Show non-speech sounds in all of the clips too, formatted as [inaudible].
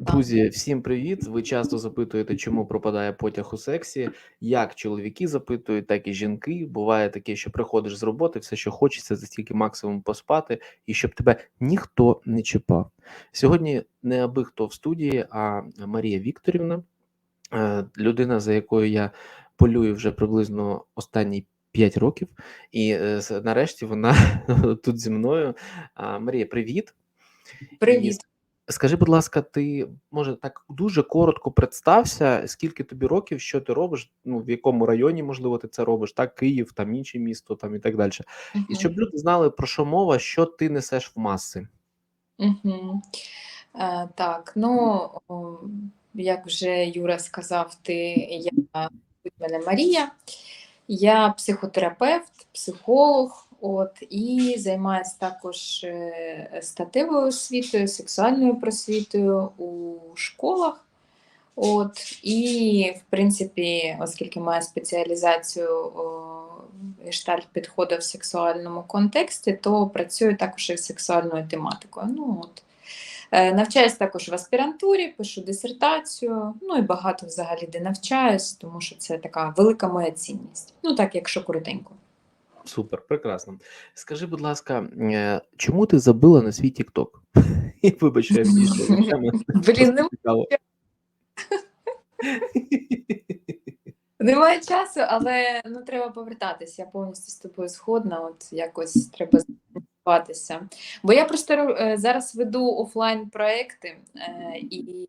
Друзі, всім привіт! Ви часто запитуєте, чому пропадає потяг у сексі. Як чоловіки запитують, так і жінки. Буває таке, що приходиш з роботи, все, що хочеться, це тільки максимум поспати, і щоб тебе ніхто не чіпав. Сьогодні не аби хто в студії, а Марія Вікторівна, е, людина, за якою я полюю вже приблизно останні 5 років, і е, нарешті вона [laughs] тут зі мною. Марія, привіт! Привіт. Скажи, будь ласка, ти може так дуже коротко представся, скільки тобі років, що ти робиш, ну в якому районі, можливо, ти це робиш, так, Київ, там інше місто, там і так далі. І щоб люди знали, про що мова, що ти несеш в маси. Мгм. Е, так, ну, як вже Юра сказав, ти, я, мене Марія, я психотерапевт, психолог, от, і займаюся також е, статевою освітою, сексуальною просвітою у школах. От, і, в принципі, оскільки маю спеціалізацію гештальт підходу в сексуальному контексті, то працюю також із сексуальною тематикою. Ну, от. Е, Навчаюсь також в аспірантурі, пишу дисертацію, ну і багато взагалі де навчаюсь, тому що це така велика моя цінність. Ну, так, якщо коротенько. Супер, прекрасно. Скажи, будь ласка, е, чому ти забила на свій TikTok? І вибач, що я відійшов від теми. Блін, [laughs] немає часу, але ну, треба повертатися. Я повністю з тобою згодна. От якось треба займатися. Бо я просто е, зараз веду офлайн проекти е, і,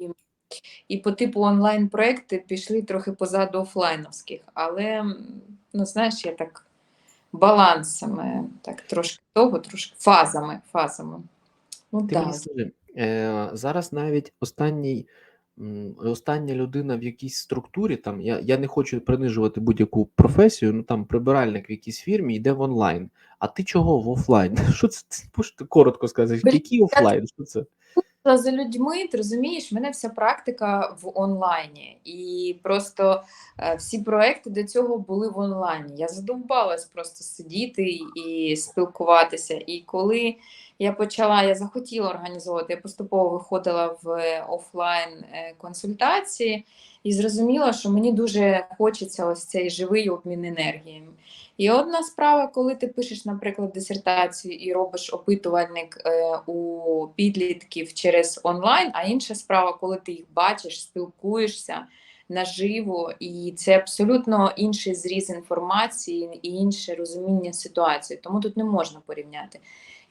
і по типу онлайн проекти пішли трохи позаду офлайновських. Але ну знаєш, я так балансами, так трошки того, трошки фазами. фазами. Ну, Ти да. мені скажи, е, зараз навіть останній, остання людина в якійсь структурі, там я, я не хочу принижувати будь-яку професію, ну там прибиральник в якійсь фірмі йде в онлайн. А ти чого в офлайн? [laughs] Що це? Це ти коротко сказати, який офлайн? Що це? За людьми, ти розумієш, в мене вся практика в онлайні, і просто е, всі проекти до цього були в онлайні. Я задовбалась просто сидіти і спілкуватися. І коли я почала, я захотіла організовувати, я поступово виходила в офлайн е, консультації і зрозуміла, що мені дуже хочеться ось цей живий обмін енергіями. І одна справа, коли ти пишеш, наприклад, дисертацію і робиш опитувальник е, у підлітків через онлайн, а інша справа, коли ти їх бачиш, спілкуєшся наживо, і це абсолютно інший зріз інформації і інше розуміння ситуації. Тому тут не можна порівняти.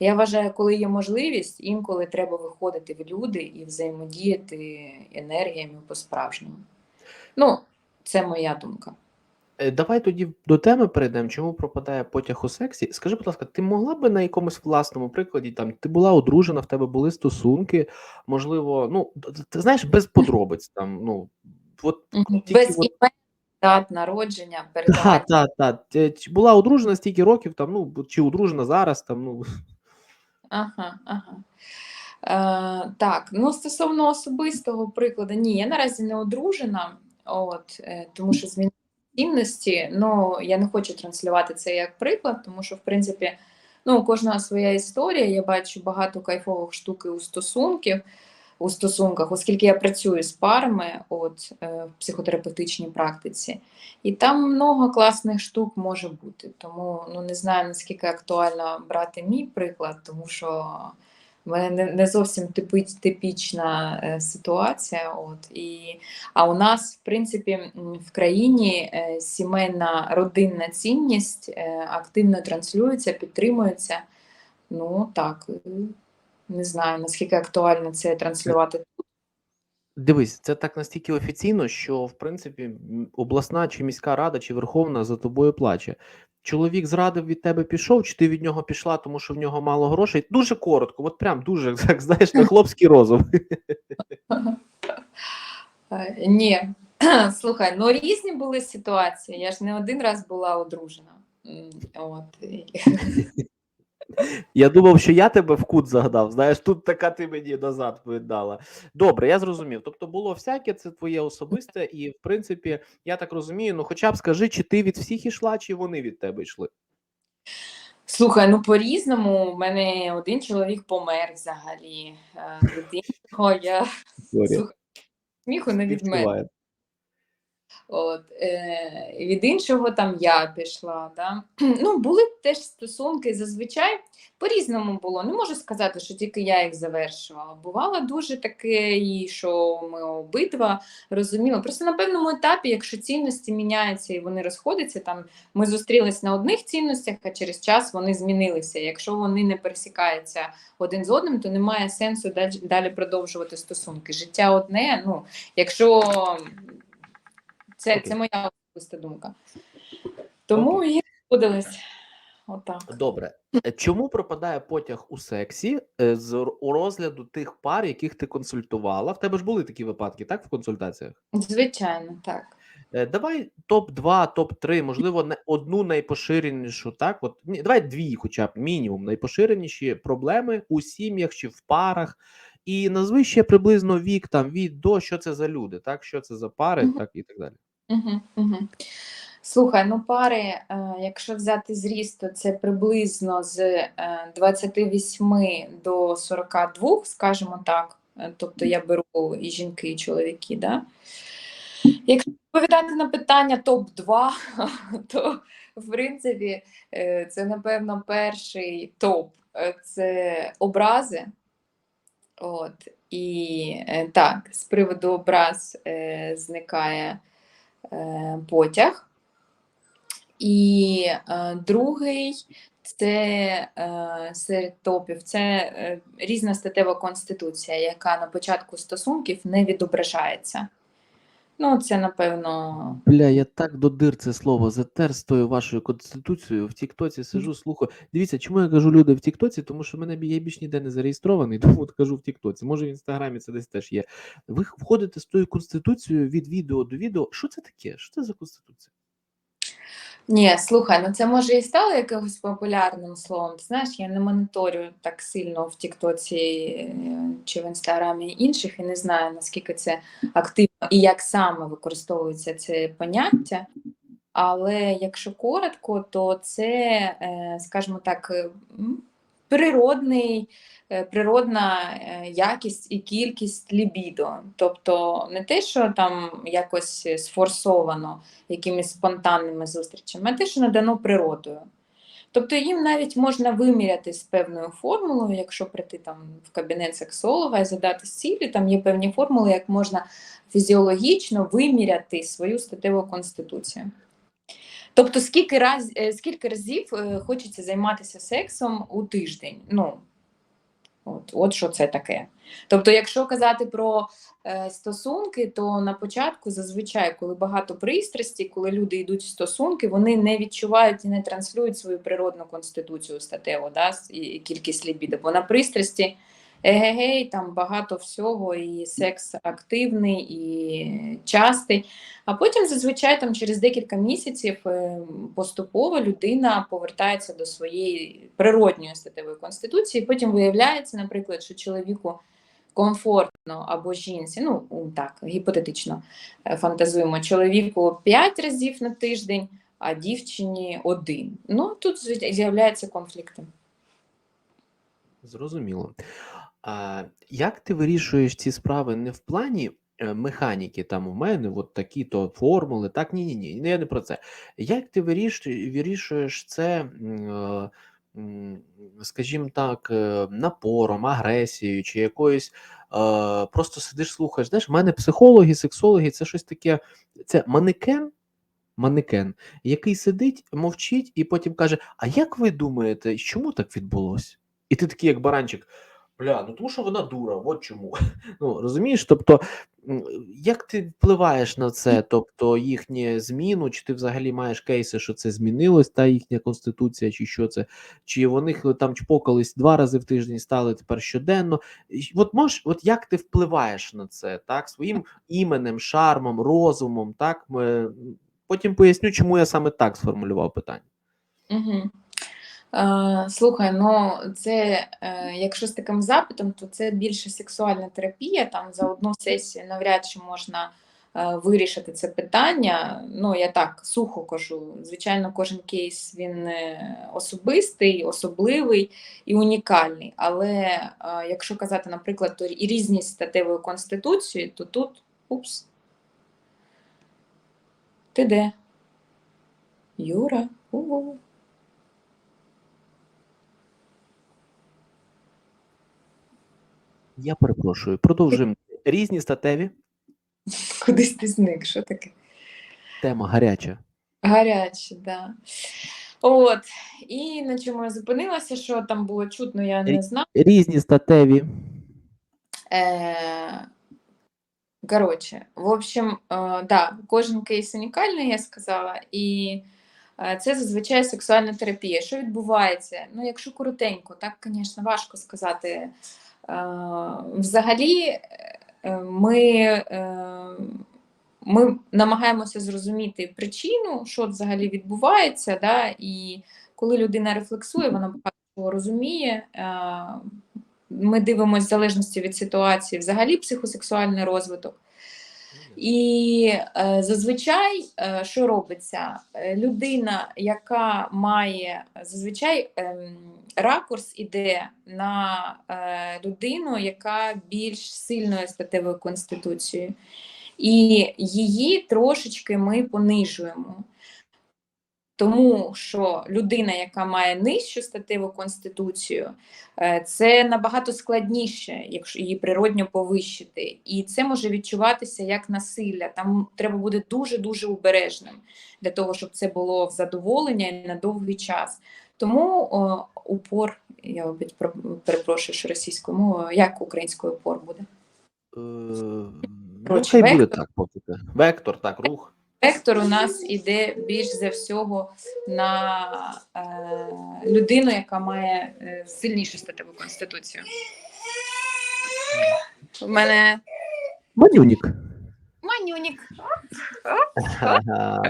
Я вважаю, коли є можливість, інколи треба виходити в люди і взаємодіяти енергіями по-справжньому. Ну, це моя думка. Е, Давай тоді до теми перейдемо. Чому пропадає потяг у сексі? Скажи, будь ласка, ти могла би на якомусь власному прикладі, там ти була одружена, в тебе були стосунки, можливо, ну ти знаєш, без подробиць там, ну от тільки Без от- імен, дат народження, Та, передавання. та, та. Чи Була одружена стільки років, там, ну, чи одружена зараз, там, ну. Ага, ага. Е, так, ну стосовно особистого прикладу, ні, я наразі не одружена, от, е, тому що змінили цінності. Ну, я не хочу транслювати це як приклад, тому що, в принципі, ну, у кожного своя історія. Я бачу багато кайфових штук у стосунків, у стосунках, оскільки я працюю з парами от, е, в психотерапевтичній практиці. І там много класних штук може бути. Тому ну, не знаю, наскільки актуально брати мій приклад, тому що не, не зовсім типічна е, ситуація. От, і, а у нас, в принципі, в країні е, сімейна родинна цінність е, активно транслюється, підтримується. Ну так, не знаю, наскільки актуально це транслювати. Дивись, це так настільки офіційно, що в принципі обласна чи міська рада, чи верховна за тобою плаче. Чоловік зрадив від тебе пішов, чи ти від нього пішла, тому що в нього мало грошей. Дуже коротко, от прям дуже [laughs] так знаєш, на хлопський розум. [laughs] Ні, [clears throat] слухай, ну різні були ситуації. Я ж не один раз була одружена. От. [laughs] Я думав, що я тебе в кут загадав. Знаєш, тут така ти мені назад віддала. Добре, я зрозумів. Тобто було всяке, це твоє особисте, і в принципі, я так розумію. Ну, хоча б скажи, чи ти від всіх ішла, чи вони від тебе йшли. Слухай, ну по-різному. У мене один чоловік помер взагалі. Е, Від іншого я. Слухай, сміху не від мене. От, е, від іншого там я пішла. Да? [clears throat] Ну, були теж стосунки зазвичай по-різному було. Не можу сказати, що тільки я їх завершувала. Бувало дуже таке, і що ми обидва розуміли. Просто на певному етапі, якщо цінності міняються і вони розходяться, там ми зустрілись на одних цінностях, а через час вони змінилися. Якщо вони не пересікаються один з одним, то немає сенсу далі продовжувати стосунки. Життя одне, ну, якщо це, це моя особиста думка. Тому і згодилась. Отак. Добре. Е, Чому пропадає потяг у сексі е, з у розгляду тих пар, яких ти консультувала? В тебе ж були такі випадки, так, в консультаціях? Звичайно, так. Е, Давай топ-2, топ-3, можливо, не одну найпоширенішу, так? От ні, давай дві, хоча б мінімум, найпоширеніші проблеми у сім'ях чи в парах. І назви ще приблизно вік там від до, що це за люди, так? Що це за пари, так і так далі. Слухай, ну пари, е, якщо взяти зріст, то це приблизно з е, 28 до 42, скажімо так. Е, Тобто я беру і жінки, і чоловіки. Да? Якщо відповідати на питання топ-2, [laughs] то в принципі е, це, напевно, перший топ е, це образи. От, і е, так, з приводу образ е, зникає е, потяг. І е, другий це е, серед топів це е, різна статева конституція, яка на початку стосунків не відображається. Ну, це напевно. Бля, я так до дир це слово затер з тою вашою конституцією. В Тіктоці сижу, слухаю. Дивіться, чому я кажу люди в Тіктоці? Тому що мене я більш ніде не зареєстрований, [laughs] тому от кажу в Тіктоці. Може в інстаграмі це десь теж є. Ви входите з тою конституцією від відео до відео. Що це таке? Що це за конституція? Ні, слухай, ну це може і стало якимось популярним словом. Ти знаєш, я не моніторю так сильно в Тіктоці е, чи в інстаграмі інших, і не знаю, наскільки це активно і як саме використовується це поняття. Але якщо коротко, то це, е, скажімо так, е, природний, е, природна е, якість і кількість лібідо. Тобто не те, що там якось сфорсовано якимись спонтанними зустрічами, а те, що надано природою. Тобто їм навіть можна виміряти з певною формулою, якщо прийти там в кабінет сексолога і задати цілі, там є певні формули, як можна фізіологічно виміряти свою статеву конституцію. Тобто, скільки, раз, е, скільки разів е, хочеться займатися сексом у тиждень? Ну, от, от що це таке. Тобто, якщо казати про е, стосунки, то на початку зазвичай, коли багато пристрасті, коли люди йдуть в стосунки, вони не відчувають і не транслюють свою природну конституцію статеву, да, і кількість лібіду. Бо на пристрасті егегей, там багато всього, і секс активний, і частий. А потім зазвичай там через декілька місяців е, поступово людина повертається до своєї природньої статевої конституції. Потім виявляється, наприклад, що чоловіку комфортно або жінці, ну так, гіпотетично е, фантазуємо, чоловіку 5 разів на тиждень, а дівчині один. Ну тут з'являються конфлікти. Зрозуміло. А, як ти вирішуєш ці справи не в плані е, механіки, там у мене от такі то формули, так ні, ні, ні, я не про це. Як ти вирішуєш, це, е, скажімо так, е, напором, агресією чи якоюсь просто сидиш, слухаєш. Знаєш, в мене психологи, сексологи це щось таке, це манекен. Манекен, який сидить, мовчить, і потім каже: А як ви думаєте, чому так відбулося? І ти такий, як баранчик, бля, ну тому що вона дура, от чому. [laughs] Ну розумієш? Тобто, як ти впливаєш на це? Тобто їхню зміну, чи ти взагалі маєш кейси, що це змінилось, та їхня конституція, чи що це, чи вони там чпокались два рази в тиждень, стали тепер щоденно. От можеш, от як ти впливаєш на це, так, своїм іменем, шармом, розумом, так? Ми- Потім поясню, чому я саме так сформулював питання. Угу. Е, слухай, ну це е, якщо з таким запитом, то це більше сексуальна терапія. Там за одну сесію навряд чи можна е, вирішити це питання. Ну, я так сухо кажу. Звичайно, кожен кейс він особистий, особливий і унікальний. Але якщо казати, наприклад, то і різність статевої конституції, то тут упс. Ти де? Юра? У-у. Я перепрошую, продовжуємо. Різні статеві, Кудись ти зник, що таке? тема гаряча. Гаряче, да. От. І на чому я зупинилася, що там було чутно, я не знаю. Різні статеві. Е, коротше, в общем, е, да, кожен кейс унікальний, я сказала, і е, це зазвичай сексуальна терапія. Що відбувається? Ну, якщо коротенько, так, звісно, важко сказати. Е, взагалі, е, ми, е, ми намагаємося зрозуміти причину, що взагалі відбувається, да, і коли людина рефлексує, вона багато розуміє. Ми дивимося в залежності від ситуації, взагалі психосексуальний розвиток. І е, зазвичай, е, що робиться? Е, Людина, яка має зазвичай е, ракурс іде на е, людину, яка більш сильною статевою конституцією, і її трошечки ми понижуємо. Тому що людина, яка має нижчу статеву конституцію, е, це набагато складніше, якщо її природньо повищити. І це може відчуватися як насилля. Там треба бути дуже-дуже обережним для того, щоб це було в задоволення і на довгий час. Тому о, упор, я про- перепрошую, що російською мовою, як українською упор буде? Е, ну, хай буде так, поки. Вектор, так, рух. Вектор у нас іде більш за всього на е, людину, яка має е, сильнішу статеву конституцію. У мене Манюнік. манюнік. Ага.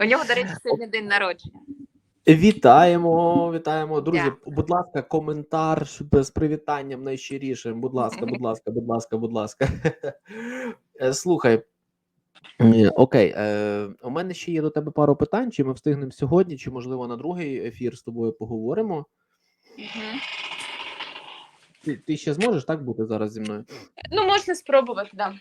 У нього, до речі, сьогодні день народження. Вітаємо, вітаємо. Друзі, Дякую. будь ласка, коментар з- з привітанням найщирішим. Будь ласка, будь ласка, будь ласка, будь ласка. [laughs] Е, Слухай. Е, Окей, е, у мене ще є до тебе пару питань. Чи ми встигнемо сьогодні, чи можливо на другий ефір з тобою поговоримо? Ти, ти ще зможеш так бути зараз зі мною? Ну, можна спробувати, да.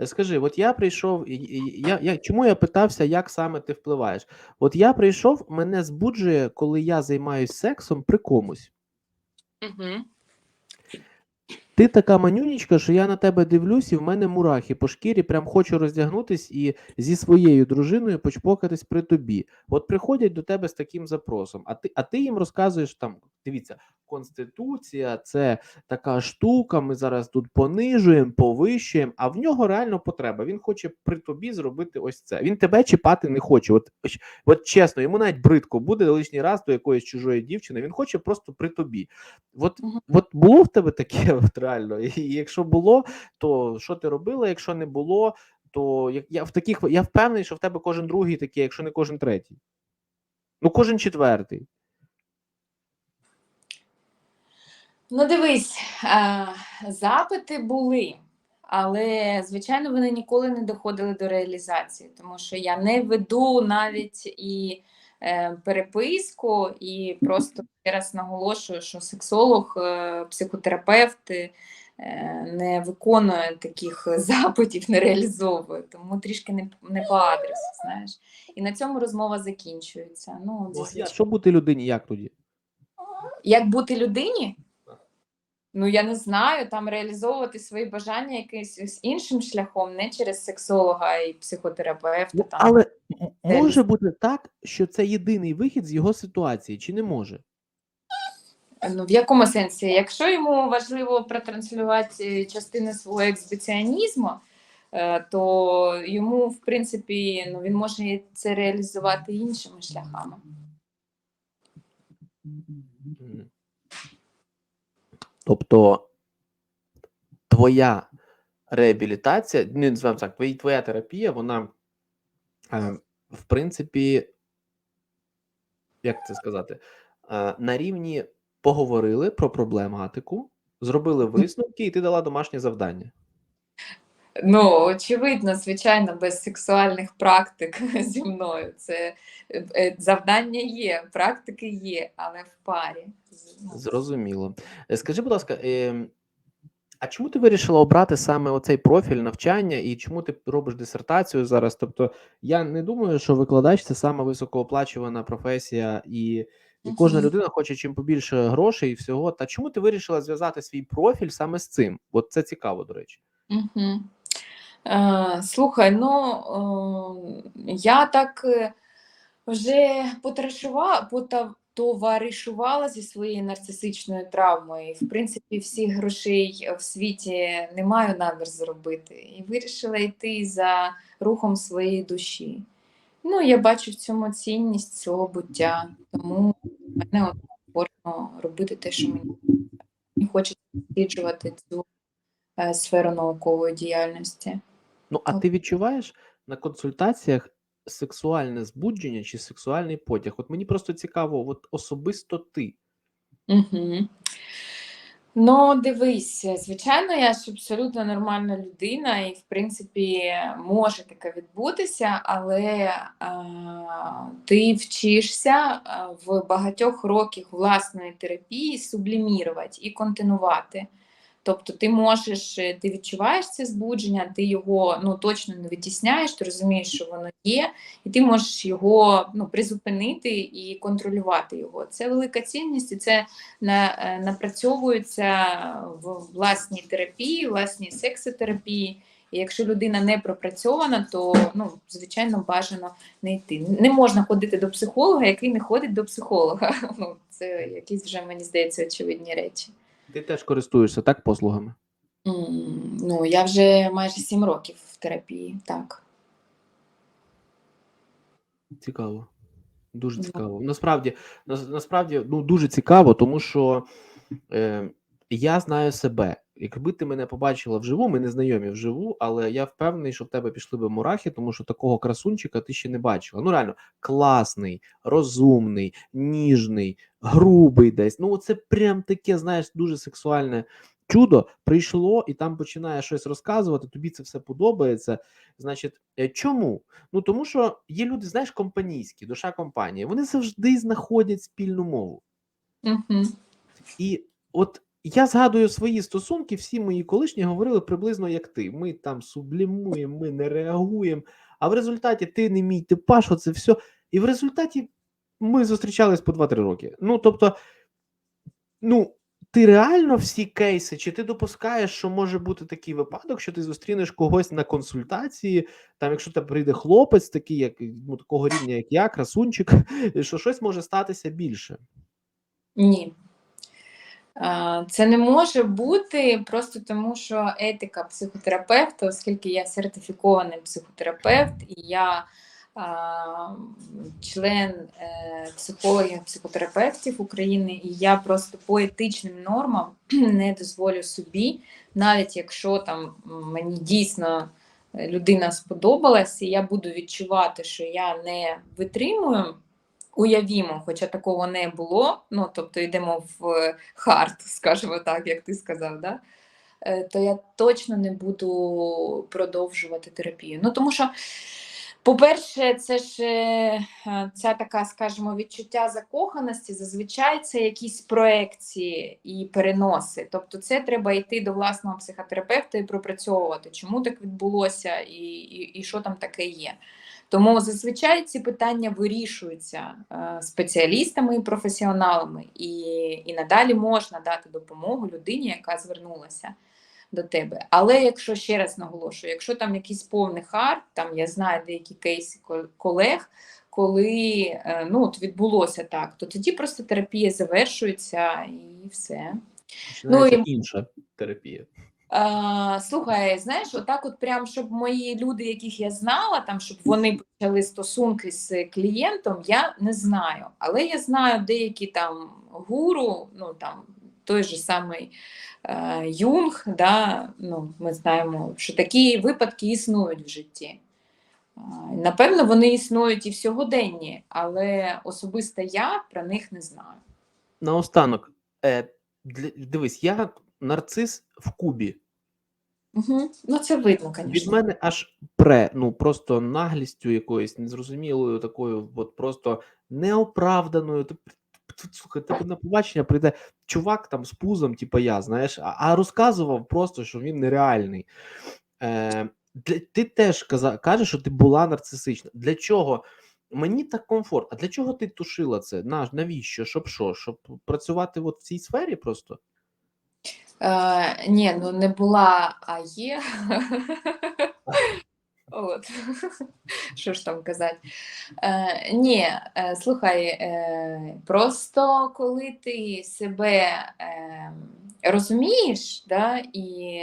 Е, Скажи, от я прийшов, і- і- я, я, чому я питався, як саме ти впливаєш? От я прийшов, мене збуджує, коли я займаюсь сексом при комусь. Угу. Ти така манюнічка, що я на тебе дивлюсь, і в мене мурахи по шкірі, прям хочу роздягнутись і зі своєю дружиною почпокатись при тобі. От приходять до тебе з таким запросом, а ти, а ти їм розказуєш там: дивіться, конституція це така штука. Ми зараз тут понижуємо, повищуємо, а в нього реально потреба. Він хоче при тобі зробити ось це. Він тебе чіпати не хоче. От, от чесно, йому навіть бридко буде лишній раз до якоїсь чужої дівчини. Він хоче просто при тобі. От, от було в тебе таке, [laughs] от реально. І якщо було, то що ти робила? Якщо не було, то як я в таких я впевнений, що в тебе кожен другий такий, якщо не кожен третій. Ну, кожен четвертий. Ну, дивись, е, запити були, але, звичайно, вони ніколи не доходили до реалізації, тому що я не веду навіть і е, переписку, і просто ще раз наголошую, що сексолог, е, психотерапевт е, не виконує таких [laughs] запитів, не реалізовує, тому трішки не, не по адресу, знаєш. І на цьому розмова закінчується. Ну, Ну. Що бути людині, як тоді? Як бути людині? Ну, я не знаю, там реалізовувати свої бажання якимось іншим шляхом, не через сексолога і психотерапевта. Ну, Там. але може бути так, що це єдиний вихід з його ситуації, чи не може? Ну, в якому сенсі? Якщо йому важливо протранслювати частини свого ексбіціонізму, е, то йому, в принципі, ну, він може це реалізувати іншими шляхами. Тобто твоя реабілітація, не називаємо так, твоя, твоя терапія, вона, е, в принципі, як це сказати, е, на рівні поговорили про проблематику, зробили висновки, і ти дала домашнє завдання. Ну, очевидно, звичайно, без сексуальних практик [laughs] зі мною. Це е, е, завдання є, практики є, але в парі. Ну, Зрозуміло. Е, Скажи, будь ласка, ем, а чому ти вирішила обрати саме оцей профіль навчання і чому ти робиш дисертацію зараз? Тобто, я не думаю, що викладач це саме високооплачувана професія, і, і кожна людина хоче чим побільше грошей і всього. Та чому ти вирішила зв'язати свій профіль саме з цим? От це цікаво, до речі. Мгм. Е, слухай, ну е, я так е, вже потоваришува- потоваришувала зі своєю нарцисичною травмою. В принципі, всіх грошей в світі не маю намір зробити. І вирішила йти за рухом своєї душі. Ну, я бачу в цьому цінність свого буття, тому мене комфортно робити те, що мені, хочеться досліджувати цю сферу наукової діяльності. Ну, а ти відчуваєш на консультаціях сексуальне збудження чи сексуальний потяг? От мені просто цікаво, от особисто ти. Угу. Ну, дивись, звичайно, я ж абсолютно нормальна людина, і, в принципі, може таке відбутися, але а, ти вчишся в багатьох роках власної терапії сублімірувати і континувати. Тобто ти можеш, е, ти відчуваєш це збудження, ти його ну, точно не витісняєш, ти розумієш, що воно є, і ти можеш його ну, призупинити і контролювати його. Це велика цінність, і це на, е, напрацьовується в власній терапії, власній сексотерапії. І якщо людина не пропрацьована, то ну, звичайно бажано не йти. Не можна ходити до психолога, який не ходить до психолога. [laughs] Ну, це якісь вже, мені здається, очевидні речі. Ти теж користуєшся так послугами? Mm, Ну, я вже майже сім років в терапії, так. Цікаво. Дуже цікаво. Насправді, нас- насправді, ну дуже цікаво, тому що е, я знаю себе. Якби ти мене побачила вживу, ми не знайомі вживу, але я впевнений, що в тебе пішли би мурахи, тому що такого красунчика ти ще не бачила. Ну реально, класний, розумний, ніжний, грубий десь. Ну, це прям таке, знаєш, дуже сексуальне чудо прийшло і там починає щось розказувати. Тобі це все подобається. Значить, е, чому? Ну тому що є люди, знаєш, компанійські, душа компанії. Вони завжди знаходять спільну мову. Угу. І от я згадую свої стосунки, всі мої колишні говорили приблизно як ти. Ми там сублімуємо, ми не реагуємо. А в результаті ти не мій типаж, оце все. І в результаті ми зустрічались по 2-3 роки. Ну тобто, ну. Ти реально всі кейси, чи ти допускаєш, що може бути такий випадок, що ти зустрінеш когось на консультації, там, якщо тебе прийде хлопець, такий, як ну, такого рівня, як я, красунчик, що щось може статися більше. Ні. Це не може бути просто тому, що етика психотерапевта, оскільки я сертифікований психотерапевт, і я член е, психологів, психотерапевтів України, і я просто по етичним нормам [clears throat] не дозволю собі, навіть якщо там мені дійсно е, людина сподобалась, і я буду відчувати, що я не витримую. Уявімо, хоча такого не було, ну тобто йдемо в хард, скажімо так, як ти сказав, да? Е, то я точно не буду продовжувати терапію. Ну тому що, по-перше, це ж е, ця така, скажімо, відчуття закоханості, зазвичай це якісь проекції і переноси. Тобто, це треба йти до власного психотерапевта і пропрацьовувати, чому так відбулося і, і, і що там таке є. Тому зазвичай ці питання вирішуються е, спеціалістами і професіоналами, і, і надалі можна дати допомогу людині, яка звернулася до тебе. Але якщо ще раз наголошую, якщо там якийсь повний хард, там я знаю деякі кейси колег, коли е, ну, от відбулося так, то тоді просто терапія завершується і все. Починається Ну, і- інша терапія. А, слухай, знаєш, отак, от прям, щоб мої люди, яких я знала, там, щоб вони почали стосунки з клієнтом, я не знаю. Але я знаю деякі там гуру, ну там той же самий е, Юнг, да, ну, ми знаємо, що такі випадки існують в житті. А, Напевно, вони існують і в сьогоденні, але особисто я про них не знаю. Наостанок, е, дивись, я нарцис в Кубі. Угу. Ну, це видно, звісно. Від мене аж пре, ну просто наглістю якоюсь незрозумілою, такою, от просто неоправданою. Слухай, тебе на побачення прийде чувак там з пузом, типу я, знаєш, а, а розказував просто, що він нереальний. Е, для, ти теж каза, кажеш, що ти була нарцисична. Для чого? Мені так комфортно. А для чого ти тушила це? На, навіщо? Щоб що? Щоб працювати от в цій сфері просто? Е, ні, ну не була, а є. От. Що ж там казати? Е, ні, е, слухай, е, просто коли ти себе е, розумієш, да, і,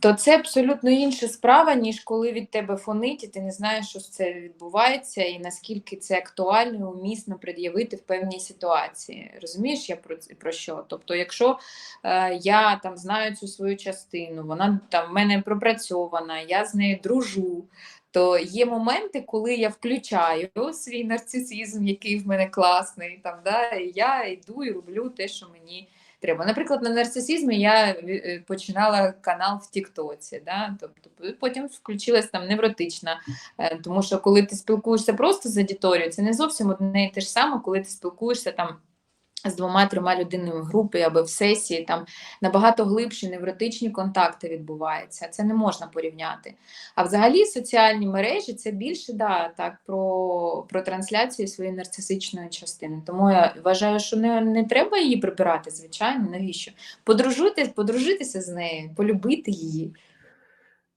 то це абсолютно інша справа, ніж коли від тебе фонить, і ти не знаєш, що це відбувається, і наскільки це актуально і умісно пред'явити в певній ситуації. Розумієш, я про, про що? Тобто, якщо е, я там знаю цю свою частину, вона там в мене пропрацьована, я з нею дружу. То є моменти, коли я включаю свій нарцисизм, який в мене класний, там, да, і я йду і роблю те, що мені треба. Наприклад, на нарцисизмі я е, починала канал в Тіктоці, да, тобто потім включилась там невротична, е, тому що коли ти спілкуєшся просто з аудиторією, це не зовсім одне і те ж саме, коли ти спілкуєшся там з двома-трьома людинами в групі або в сесії, там набагато глибші невротичні контакти відбуваються. Це не можна порівняти. А взагалі соціальні мережі це більше да, так, про, про трансляцію своєї нарцисичної частини. Тому я вважаю, що не, не треба її прибирати, звичайно, навіщо? Подружити, подружитися з нею, полюбити її.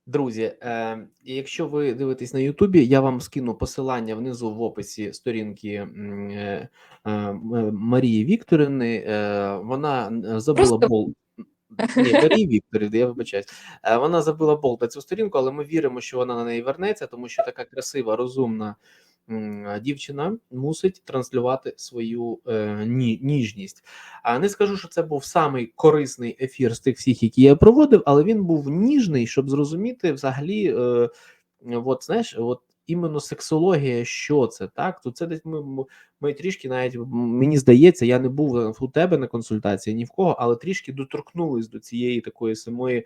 Друзі, е, якщо ви дивитесь на Ютубі, я вам скину посилання внизу в описі сторінки е, е, Марії Вікторівни. Е, вона забула бол. Ні, [laughs] Марії Вікторівни, я вибачаюсь. Е, вона забила болт на цю сторінку, але ми віримо, що вона на неї вернеться, тому що така красива, розумна дівчина мусить транслювати свою е, ні, ніжність. А не скажу, що це був самий корисний ефір з тих всіх, які я проводив, але він був ніжний, щоб зрозуміти взагалі, е, от знаєш, от іменно сексологія, що це так? То це десь ми, ми- трішки навіть мені здається, я не був у тебе на консультації ні в кого, але трішки доторкнулись до цієї такої самої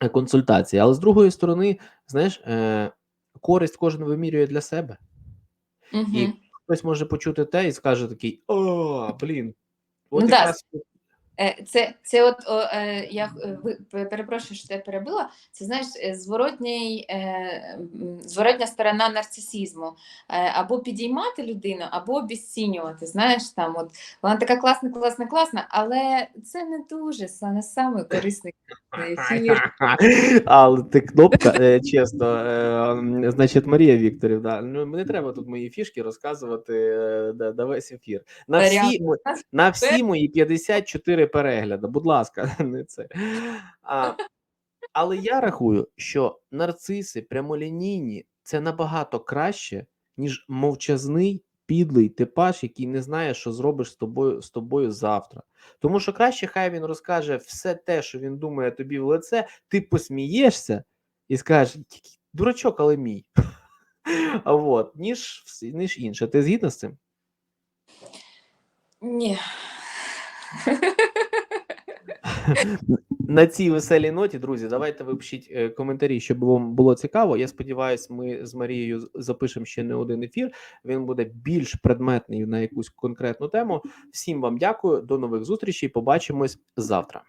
е, консультації. Але з другої сторони, знаєш, е, користь кожен вимірює для себе. Угу. І хтось може почути те і скаже такий: о, блін. От Ну якраз Це, це от о, е, я е, перепрошую, що я перебила. Це знаєш, е, зворотній, е, зворотня сторона нарцисизму. Е, або підіймати людину, або обіцінювати. Знаєш, там от вона така класна, класна, класна, але це не дуже са- не самий корисний ефір. [laughs] Але ти кнопка, е, чесно, е, значить, Марія Вікторівна, ну не треба тут мої фішки розказувати е, да, да весь ефір. На всі, на всі мої 54 перегляди, будь ласка, [laughs] не це. А, але я рахую, що нарциси прямолінійні це набагато краще, ніж мовчазний підлий типаж, який не знає, що зробиш з тобою з тобою завтра. Тому що краще хай він розкаже все те, що він думає тобі в лице, ти посмієшся і скажеш, «Який дурачок, але мій. А [laughs] от, ніж, ніж інше. Ти згідна з цим? Ні. На цій веселій ноті, друзі, давайте ви пишіть е, коментарі, щоб вам було цікаво. Я сподіваюся, ми з Марією запишемо ще не один ефір. Він буде більш предметний на якусь конкретну тему. Всім вам дякую, до нових зустрічей. Побачимось завтра.